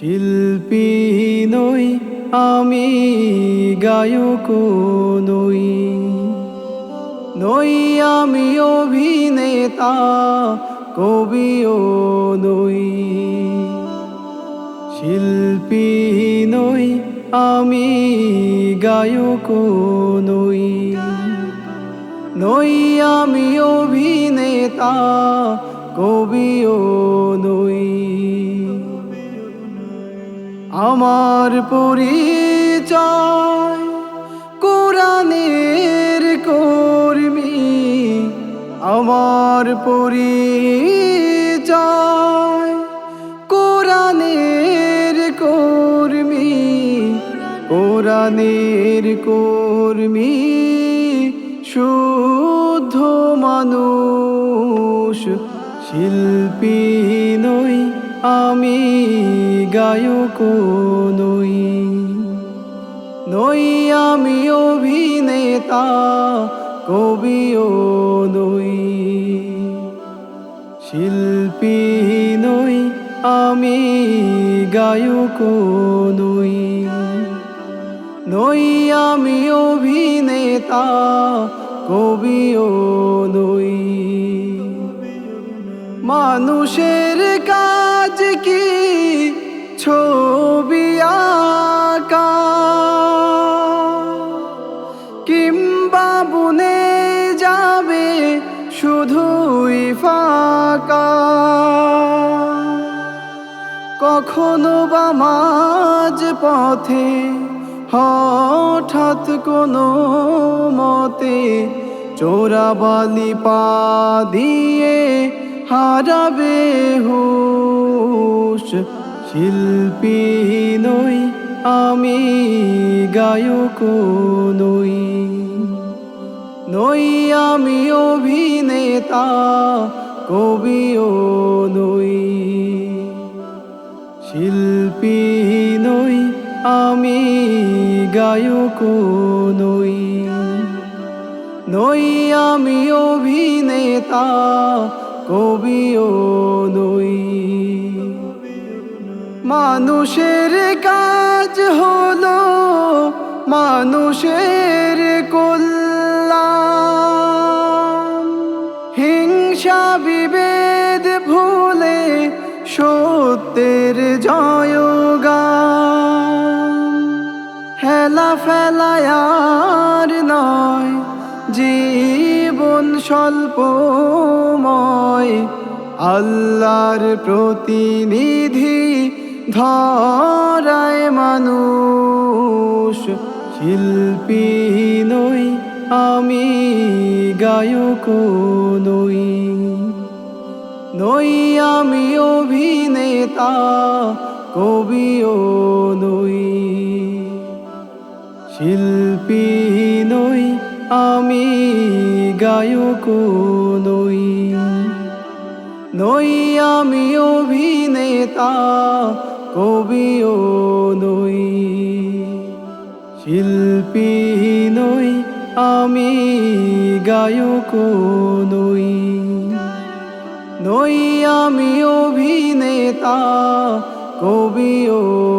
শিল্পী নই, আমি গায়ক নই। নই আমি অভিনেতা, কবিও নই। শিল্পী নই, আমি গায়ক নই। নই আমি অভিনেতা, কবিও নই। আমার পরিচয় কোরআনের কর্মী। আমার পরিচয় কোরআনের কর্মী। কোরআনের কর্মী শুদ্ধ মানুষ শিল্পী নই। আমি গায়ক নই। নই আমি অভিনেতা, কবিও নই। শিল্পী নই আমি গায়ক নই। নই আমি অভিনেতা, কবিও নই। মানুষের কাজ কি? ছবি কিংবা বুনে যাবে শুধুই ফাঁকা। কখনো বা মাঝ পথে হঠাৎ কোনো মতে চোরাবালি পা দিয়ে হারাবে হুশ শিল্পী নই, আমি গায়ক নই। নই আমি অভিনেতা, কবিও নই। শিল্পী নই, আমি গায়ক নই। নই আমি অভিনেতা কবিও নই। মানুষের কাজ হলো মানুষের কল্যাণ। হিংসা বিভেদ ভুলে সত্যের জয়গান। হেলা ফেলায়ার স্বল্পময়, আল্লাহর প্রতিনিধি ধরায় মানুষ। শিল্পী নই, আমি গায়ক নই। নই আমি অভিনেতা, কবিও নই। শিল্পী আমি গায়ক নই নই আমি অভিনেতা, কবিও নই। শিল্পী নই আমি গায়ক নই নই আমি অভিনেতা, কবিও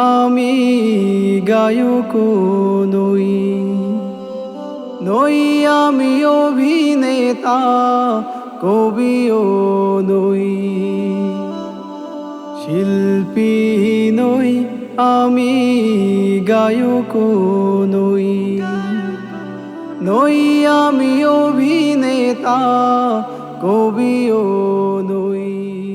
আমি গায়ক নই। নই আমি অভিনেতা, কবিও নই। শিল্পী নই আমি গায়ক নই। নই আমি অভিনেতা, কবিও নই।